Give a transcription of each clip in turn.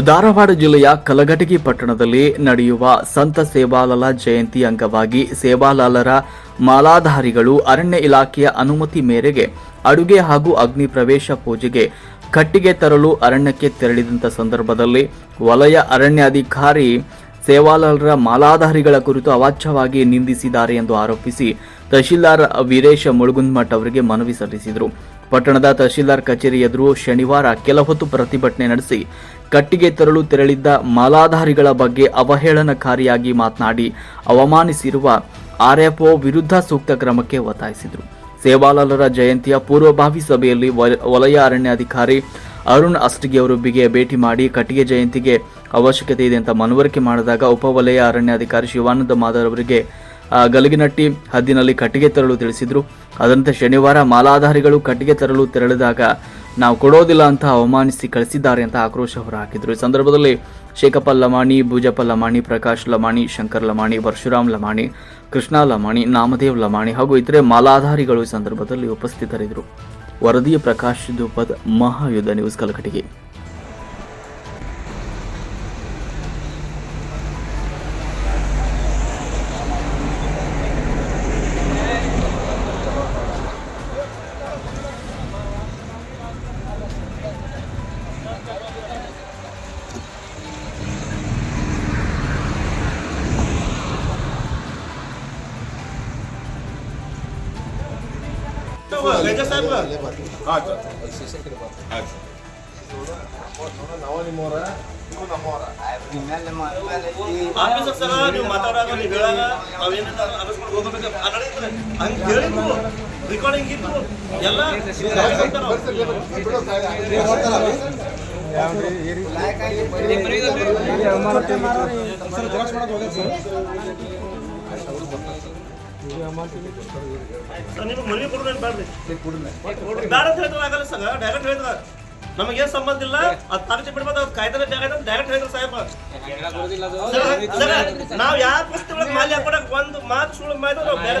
ಧಾರವಾಡ ಜಿಲ್ಲೆಯ ಕಲಘಟಗಿ ಪಟ್ಟಣದಲ್ಲಿ ನಡೆಯುವ ಸಂತ ಸೇವಾಲಾಲ ಜಯಂತಿ ಅಂಗವಾಗಿ ಸೇವಾಲಾಲರ ಮಾಲಾಧಾರಿಗಳು ಅರಣ್ಯ ಇಲಾಖೆಯ ಅನುಮತಿ ಮೇರೆಗೆ ಅಡುಗೆ ಹಾಗೂ ಅಗ್ನಿ ಪ್ರವೇಶ ಪೂಜೆಗೆ ಕಟ್ಟಿಗೆ ತರಲು ಅರಣ್ಯಕ್ಕೆ ತೆರಳಿದಂಥ ಸಂದರ್ಭದಲ್ಲಿ ವಲಯ ಅರಣ್ಯಾಧಿಕಾರಿ ಸೇವಾಲಾಲರ ಮಾಲಾಧಾರಿಗಳ ಕುರಿತು ಅವಾಚ್ಯವಾಗಿ ನಿಂದಿಸಿದ್ದಾರೆ ಎಂದು ಆರೋಪಿಸಿ ತಹಶೀಲ್ದಾರ್ ವೀರೇಶ ಮುಳುಗುಂದ್ಮಠ್ ಅವರಿಗೆ ಮನವಿ ಸಲ್ಲಿಸಿದರು. ಪಟ್ಟಣದ ತಹಶೀಲ್ದಾರ್ ಕಚೇರಿ ಎದುರು ಶನಿವಾರ ಕೆಲ ಹೊತ್ತು ಪ್ರತಿಭಟನೆ ನಡೆಸಿ ಕಟ್ಟಿಗೆ ತರಲು ತೆರಳಿದ್ದ ಮಾಲಾಧಾರಿಗಳ ಬಗ್ಗೆ ಅವಹೇಳನಕಾರಿಯಾಗಿ ಮಾತನಾಡಿ ಅವಮಾನಿಸಿರುವ ಆರ್ಎಫ್ಒ ವಿರುದ್ಧ ಸೂಕ್ತ ಕ್ರಮಕ್ಕೆ ಒತ್ತಾಯಿಸಿದರು. ಸೇವಾಲಾಲರ ಜಯಂತಿಯ ಪೂರ್ವಭಾವಿ ಸಭೆಯಲ್ಲಿ ವಲಯ ಅರಣ್ಯಾಧಿಕಾರಿ ಅರುಣ್ ಅಸ್ಟಿಗೆ ಅವರು ಬಿಗೆ ಭೇಟಿ ಮಾಡಿ ಕಟ್ಟಿಗೆ ಜಯಂತಿಗೆ ಅವಶ್ಯಕತೆ ಇದೆ ಅಂತ ಮನವರಿಕೆ ಮಾಡಿದಾಗ ಉಪವಲಯ ಅರಣ್ಯಾಧಿಕಾರಿ ಶಿವಾನಂದ ಮಾದರ್ ಅವರಿಗೆ ಗಲಗಿನಟ್ಟಿ ಹದ್ದಿನಲ್ಲಿ ಕಟ್ಟಿಗೆ ತರಲು ತಿಳಿಸಿದ್ರು. ಅದರಂತೆ ಶನಿವಾರ ಮಾಲಾಧಾರಿಗಳು ಕಟ್ಟಿಗೆ ತರಲು ತೆರಳಿದಾಗ ನಾವು ಕೊಡೋದಿಲ್ಲ ಅಂತ ಅವಮಾನಿಸಿ ಕಳಿಸಿದ್ದಾರೆ ಅಂತ ಆಕ್ರೋಶ ಹೊರಹಾಕಿದ್ರು. ಈ ಸಂದರ್ಭದಲ್ಲಿ ಶೇಖಪ್ಪ ಲಮಾಣಿ ಭೂಜಪ್ಪ ಲಮಾಣಿ, ಪ್ರಕಾಶ್ ಲಮಾಣಿ, ಶಂಕರ್ ಲಮಾಣಿ, ಪರಶುರಾಮ್ ಲಮಾಣಿ, ಕೃಷ್ಣ ಲಮಾಣಿ, ನಾಮದೇವ್ ಲಮಾಣಿ ಹಾಗೂ ಇತರೆ ಮಾಲಾಧಾರಿಗಳು ಈ ಸಂದರ್ಭದಲ್ಲಿ ಉಪಸ್ಥಿತರಿದ್ದರು. ವರದಿ ಪ್ರಕಾಶ್ ದುಪದ್ ಮಹಾಯುದ್ಧ ನ್ಯೂಸ್ ಕಲಕಟಿಗೆ ಆಫೀಸರ್ ಸರ ನೀವು ಮಾತಾಡಾಗ ನೀವು ಹೇಳಾಗ ಹೋಗ್ಬೇಕು ಹಂಗೆ ಹೇಳಿದ್ರು ರೆಕಾರ್ಡಿಂಗ್ ಇತ್ತು ಎಲ್ಲ ಸರ್. ನಿಮಗೆ ಮನೆ ಬೇಡ ಅಂತ ಆಗಲ್ಲ ಡೈರೆಕ್ಟ್ ನಮಗೇನ್ ಸಂಬಂಧ ಇಲ್ಲ, ಅದ್ ತಗಚಿ ಬಿಡ್ಬೋದು, ಅದು ಕಾಯ್ದೆ ಜಾಗ ಡೈರೆಕ್ಟ್ ಹೇಳಿದ್ರು ಸಾಹೇಬ ನಾವ್ ಯಾವ ಪುಸ್ತಕ ಮಾಲಿ ಹಾಕೊಡಕ್ ಒಂದು ಮಾತು ಸುಳ್ಳು ಮಾಡಿದ್ರೆ ನಾವು ಬೇರೆ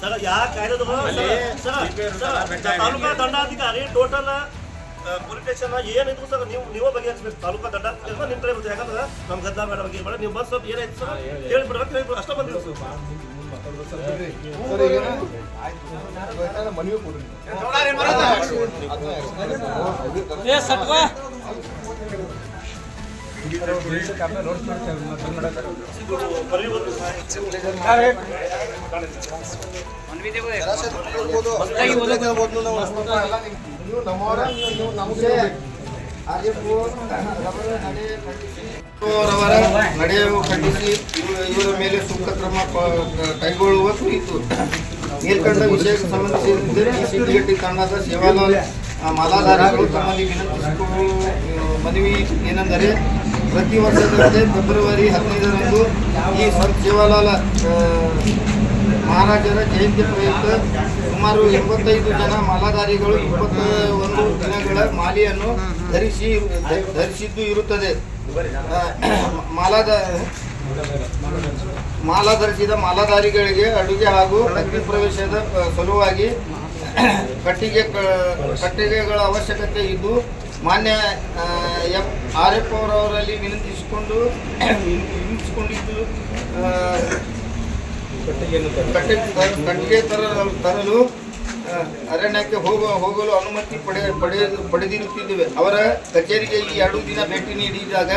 ಸರ್ ಯಾವ ಕಾಯ್ದೆ ತಾಲೂಕಾ ದಂಡಾಧಿಕಾರಿ ಟೋಟಲ್ ಪೊಲೀಸ್ ಏನು ಏನಿದ್ರು ಸರ್ ನೀವು ನೀವೇ ಬಗೆಹರಿಸ್ಬೇಕು. ತಾಲೂಕಾ ದಂಡಾಧಿಕಾರಿ ನಿಮ್ಮ ಕಡೆ ಬರ್ತದೆ ಯಾಕಂದ್ರೆ ನಮ್ಮ ಗದ್ದಲ ಬೇಡ ಬಗ್ಗೆ ಬೇಡ. ನೀವು ಬಸ್ ಸ್ವಲ್ಪ ಏನಾಯ್ತು ಸರ್ ಹೇಳ್ಬಿಡ್ಬೇಕು ಅಷ್ಟೇ ಬಂದಿದ್ರು ಅವರವರ ನಡೆಯನ್ನು ಖಂಡಿಸಿ ಇವ- ಇವರ ಮೇಲೆ ಸೂಕ್ತ ಕ್ರಮ ಕೈಗೊಳ್ಳುವ ಕುರಿತು ಮೇಲ್ಕಂಡ ವಿಷಯಕ್ಕೆ ಸಂಬಂಧಿಸಿದಂತೆ ಈ ಸಿದ್ದಿಗಟ್ಟಿ ತಂಡದ ಸೇವಾಲಾಲ್ ಮಾಲಾಧಾರಿಗಳು ತಮ್ಮಲ್ಲಿ ವಿನಂತಿಸಿಕೊಳ್ಳುವ ಮನವಿ ಏನೆಂದರೆ ಪ್ರತಿ ವರ್ಷದಂತೆ ಫೆಬ್ರವರಿ ಹದಿನೈದರಂದು ಈ ಸಂತ ಸೇವಾಲಾಲ್ ಮಹಾರಾಜರ ಜಯಂತಿ ಪ್ರಯುಕ್ತ ಸುಮಾರು ಎಂಬತ್ತೈದು ಜನ ಮಾಲಾಧಾರಿಗಳು ಇಪ್ಪತ್ತ ಒಂದು ದಿನಗಳ ಮಾಲಿಯನ್ನು ಧರಿಸಿ ಧರಿಸಿದ್ದು ಇರುತ್ತದೆ. ಮಾಲದ ಮಾಲಾ ಧರಿಸಿದ ಮಾಲಾಧಾರಿಗಳಿಗೆ ಅಡುಗೆ ಹಾಗೂ ಅಗ್ನಿ ಪ್ರವೇಶದ ಸಲುವಾಗಿ ಕಟ್ಟಿಗೆ ಕಟ್ಟಿಗೆಗಳ ಅವಶ್ಯಕತೆ ಇದ್ದು ಮಾನ್ಯ ಎಫ್ ಆರ್ ಎಫ್ ಅವರವರಲ್ಲಿ ವಿನಂತಿಸಿಕೊಂಡು, ವಿನಂತಿಸಿಕೊಂಡಿದ್ದು ಕಟ್ಟಿಗೆ ಕಟ್ಟಿಗೆ ತರಲು ಅರಣ್ಯಕ್ಕೆ ಹೋಗ, ಹೋಗಲು ಅನುಮತಿ ಪಡೆ ಪಡೆ, ಪಡೆದಿರುತ್ತಿದ್ದೇವೆ. ಅವರ ಕಚೇರಿಗೆ ಈ ಎರಡು ದಿನ ಭೇಟಿ ನೀಡಿದಾಗ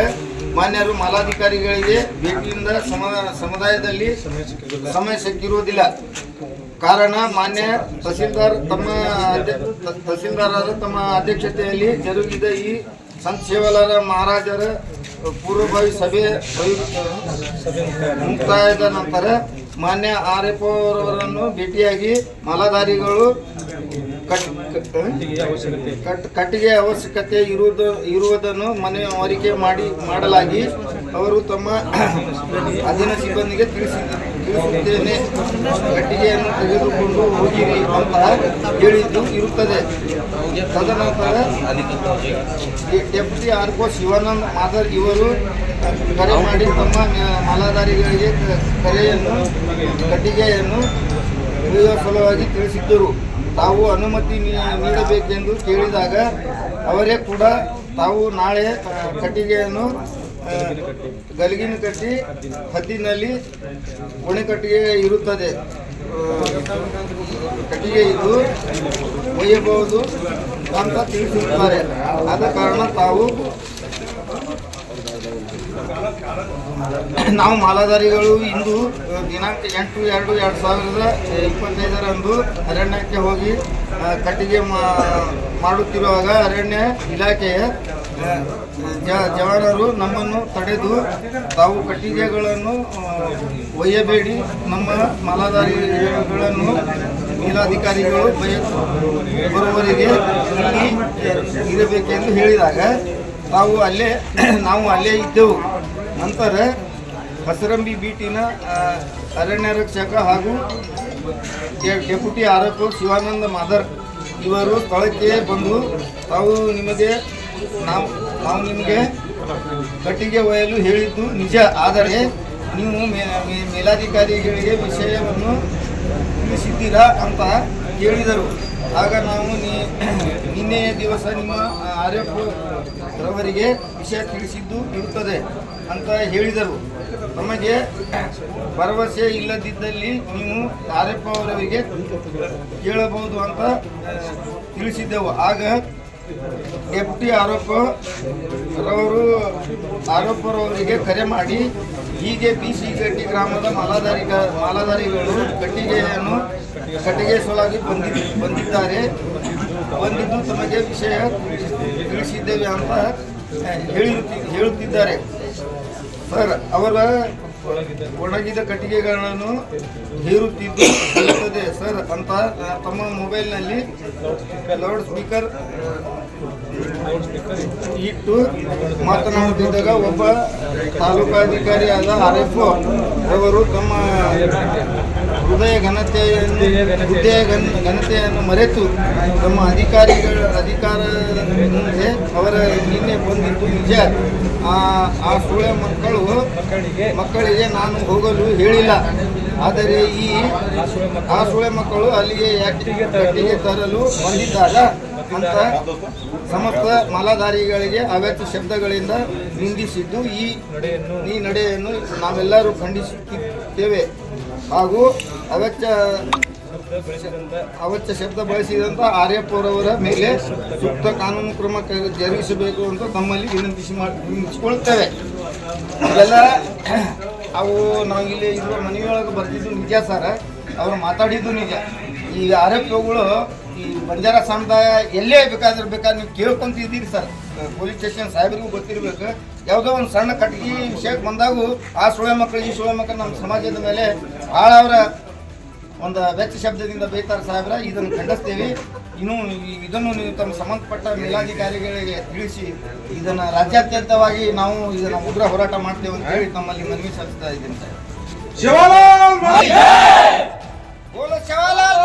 ಮಾನ್ಯರು ಮಾಲಾಧಿಕಾರಿಗಳಿಗೆ ಭೇಟಿಯಿಂದ ಸಮ, ಸಮುದಾಯದಲ್ಲಿ ಸಮಯ ಸಿಕ್ಕಿರುವುದಿಲ್ಲ. ಕಾರಣ ಮಾನ್ಯ ತಹಸೀಲ್ದಾರ್ ತಮ್ಮ ತಹಸೀಲ್ದಾರರ ತಮ್ಮ ಅಧ್ಯಕ್ಷತೆಯಲ್ಲಿ ಜರುಗಿದ ಈ ಸಂತ ಸೇವಾಲಾಲ ಮಹಾರಾಜರ ಪೂರ್ವಭಾವಿ ಸಭೆ ಮುಕ್ತಾಯದ ನಂತರ ಮಾನ್ಯ ಆರ್ ಎಫ್ ಅವರನ್ನು ಭೇಟಿಯಾಗಿ ಮಾಲಾಧಾರಿಗಳು ಕಟ್ ಕಟ್ ಕಟ್ಟಿಗೆ ಅವಶ್ಯಕತೆ ಇರುವುದು ಇರುವುದನ್ನು ಮನವರಿಕೆ ಮಾಡಿ ಮಾಡಲಾಗಿ ಅವರು ತಮ್ಮ ಅಧೀನ ಸಿಬ್ಬಂದಿಗೆ ತಿಳಿಸಿ ತಿಳಿಸುತ್ತೇನೆ ಕಟ್ಟಿಗೆಯನ್ನು ತೆಗೆದುಕೊಂಡು ಹೋಗಿರಿ ಅಂತ ಹೇಳಿದ್ದು ಇರುತ್ತದೆ ತದನಂತರ ಡೆ- ಆರ್ ಕೋ ಶಿವಾನಂದ್ ಮಾದರ್ ಇವರು ಕರೆ ಮಾಡಿ ತಮ್ಮ ಮಾಲಾಧಾರಿಗಳಿಗೆ ಕರೆಯನ್ನು ಕಟ್ಟಿಗೆಯನ್ನು ಒಯ್ಯುವ ಸಲುವಾಗಿ ತಿಳಿಸಿದ್ದರು. ತಾವು ಅನುಮತಿ ನೀಡಬೇಕೆಂದು ಕೇಳಿದಾಗ ಅವರೇ ಕೂಡ ತಾವು ನಾಳೆ ಕಟ್ಟಿಗೆಯನ್ನು ಗಲಿಗಿನ ಕಟ್ಟಿ. ಹದ್ದಿನಲ್ಲಿ ಒಣೆ ಕಟ್ಟಿಗೆ ಇರುತ್ತದೆ ಕಟ್ಟಿಗೆ ಇದು ಒಯ್ಯಬಹುದು ಅಂತ ತಿಳಿಸಿರುತ್ತಾರೆ. ಆದ ಕಾರಣ ತಾವು ನಾವು ಮಾಲಾಧಾರಿಗಳು ಇಂದು ದಿನಾಂಕ ಎಂಟು, ಎರಡು ಎರಡು ಸಾವಿರದ ಇಪ್ಪತ್ತೈದರಂದು ಅರಣ್ಯಕ್ಕೆ ಹೋಗಿ ಕಟ್ಟಿಗೆ ಮಾಡುತ್ತಿರುವಾಗ ಅರಣ್ಯ ಇಲಾಖೆಯ ಜವಾನರು ನಮ್ಮನ್ನು ತಡೆದು ತಾವು ಕಟ್ಟಿಗೆಗಳನ್ನು ಒಯ್ಯಬೇಡಿ. ನಮ್ಮ ಮಾಲಾಧಾರಿಗಳನ್ನು ಮೇಲಾಧಿಕಾರಿಗಳು ಬಯ ಬರುವವರಿಗೆ ಇಲ್ಲಿ ಇರಬೇಕೆಂದು ಹೇಳಿದಾಗ, ತಾವು ಅಲ್ಲೇ, ನಾವು ಅಲ್ಲೇ ಇದ್ದೆವು. ನಂತರ ಹಸರಂಬಿ ಬೀಟಿನ ಅರಣ್ಯ ರಕ್ಷಕ ಹಾಗೂ ಡೆಪ್ಯೂಟಿ ಆರೋಪ ಶಿವಾನಂದ ಮಾದರ್ ಇವರು ಸ್ಥಳಕ್ಕೆ ಬಂದು ತಾವು ನಿಮಗೆ ನಾವು ನಾವು ನಿಮಗೆ ಕಟ್ಟಿಗೆ ಒಯ್ಯಲು ಹೇಳಿದ್ದು ನಿಜ. ಆದರೆ ನೀವು ಮೇಲಾಧಿಕಾರಿಗಳಿಗೆ ವಿಷಯವನ್ನು ತಿಳಿಸಿದ್ದೀರಾ ಅಂತ ಕೇಳಿದರು. ಆಗ ನಾವು ನಿನ್ನೆಯ ದಿವಸ ನಿಮ್ಮ ಆರ್ಎಫ್ ರವರಿಗೆ ವಿಷಯ ತಿಳಿಸಿದ್ದು ಇರುತ್ತದೆ ಅಂತ ಹೇಳಿದರು. ನಮಗೆ ಭರವಸೆ ಇಲ್ಲದಿದ್ದಲ್ಲಿ ನೀವು ಆರ್ಯಪ್ಪ ಅವರವರಿಗೆ ಕೇಳಬಹುದು ಅಂತ ತಿಳಿಸಿದ್ದೆವು. ಆಗ ಡೆಪ್ಯೂಟಿ ಆರೋಪ ರವರು, ಆರೋಪರವರಿಗೆ ಕರೆ ಮಾಡಿ, ಹೀಗೆ ಬಿ ಸಿ ಗಟ್ಟಿ ಗ್ರಾಮದ ಮಾಲಾಧಾರಿ ಮಾಲಾಧಾರಿಗಳು ಕಟ್ಟಿಗೆಯನ್ನು ಕಟ್ಟಿಗೆ ಸೊಲಾಗಿ ಬಂದಿ, ಬಂದಿದ್ದಾರೆ. ಬಂದಿದ್ದು ತಮಗೆ ವಿಷಯ ತಿಳಿಸಿದ್ದೇವೆ ಅಂತ ಹೇಳುತ್ತಿ, ಹೇಳುತ್ತಿದ್ದಾರೆ. ಸರ್, ಅವರ ಒಣಗಿದ ಕಟ್ಟಿಗೆಗಳನ್ನು ಹೇರುತ್ತಿದ್ದು ಸರ್, ಅಂತ ತಮ್ಮ ಮೊಬೈಲ್ನಲ್ಲಿ ಲೌಡ್ ಸ್ಪೀಕರ್ ಇಟ್ಟು ಮಾತನಾಡುತ್ತಿದ್ದಾಗ ಒಬ್ಬ ತಾಲೂಕಾಧಿಕಾರಿಯಾದ ಆರ್ ಎಫ್ ಅವರು ತಮ್ಮ ಹೃದಯ ಘನತೆಯನ್ನು, ಹೃದಯ ಘನ- ಘನತೆಯನ್ನು ಮರೆತು ತಮ್ಮ ಅಧಿಕಾರಿಗಳ ಅಧಿಕಾರ ಮುಂದೆ ಅವರ ನಿನ್ನೆ ಬಂದಿದ್ದು ನಿಜ. ಆ ಆ ಸುಳೆ ಮಕ್ಕಳು, ಮಕ್ಕಳಿಗೆ ನಾನು ಹೋಗಲು ಹೇಳಿಲ್ಲ. ಆದರೆ ಈ, ಆ ಸುಳೆ ಮಕ್ಕಳು ಅಲ್ಲಿಗೆ ಯಾಕೆ ತರಲು ಬಂದಿದ್ದಾಗ ಅಂತ ಸಮಸ್ತ ಮಾಲಾಧಾರಿಗಳಿಗೆ ಅವೆಚ್ಚ ಶಬ್ದಗಳಿಂದ ನಿಂದಿಸಿದ್ದು ಈ ಈ ನಡೆಯನ್ನು ನಾವೆಲ್ಲರೂ ಖಂಡಿಸುತ್ತಿದ್ದೇವೆ. ಹಾಗೂ ಅವೆಚ್ಚ ಅವಚ್ಚ ಶಬ್ದ ಬಳಸಿದಂಥ ಆರ್ಯಪ್ಪರವರ ಮೇಲೆ ಸೂಕ್ತ ಕಾನೂನು ಕ್ರಮ ಜರುಗಿಸಬೇಕು ಅಂತ ತಮ್ಮಲ್ಲಿ ವಿನಂತಿಸಿ ಮಾಡಿ ವಿನಂತಿಸಿಕೊಳ್ತೇವೆ. ಅದೆಲ್ಲ ಅವು ನಾವಿಲ್ಲಿ ಇರುವ ಮನೆಯೊಳಗೆ ಬರ್ತಿದ್ದು ನಿಜ ಸರ್. ಅವ್ರು ಮಾತಾಡಿದ್ದು ನಿಜ. ಈ ಆರ್ಯಪ್ಪಗಳು ಬಂಜಾರ ಸಮುದಾಯ ಎಲ್ಲೇ ಬೇಕಾದ್ರೆ ಬೇಕಾದ್ರೆ ನೀವು ಕೇಳ್ಕೊಂತಿದ್ದೀರಿ ಸರ್. ಪೊಲೀಸ್ ಸ್ಟೇಷನ್ ಸಾಹೇಬರಿಗೂ ಗೊತ್ತಿರಬೇಕು. ಯಾವುದೋ ಒಂದು ಸಣ್ಣ ಕಟ್ಟಿಗೆ ವಿಷಯಕ್ಕೆ ಬಂದಾಗೂ ಆ ಸುಳೆ ಮಕ್ಕಳು ಈ ಸುಳೆ ಮಕ್ಕಳು ನಮ್ಮ ಸಮಾಜದ ಮೇಲೆ ಭಾಳ ಅವರ ಒಂದು ವೆಚ್ಚ ಶಬ್ದದಿಂದ ಬೈತಾರೆ ಸಾಹೇಬ್ರ. ಇದನ್ನು ಖಂಡಿಸ್ತೇವೆ. ಇನ್ನೂ ಇದನ್ನು ನೀವು ತಮ್ಮ ಸಂಬಂಧಪಟ್ಟ ಮೇಲಾಧಿಕಾರಿಗಳಿಗೆ ತಿಳಿಸಿ ಇದನ್ನು ರಾಜ್ಯಾದ್ಯಂತವಾಗಿ ನಾವು ಇದನ್ನು ಉಗ್ರ ಹೋರಾಟ ಮಾಡ್ತೇವೆ ಅಂತ ಹೇಳಿ ನಮ್ಮಲ್ಲಿ ಮನವಿ ಸಲ್ಲಿಸ್ತಾ ಇದ್ದೀನಿ ಸರ್. ಶಿವಲಾಲ್ ಶಿವಲಾಲ್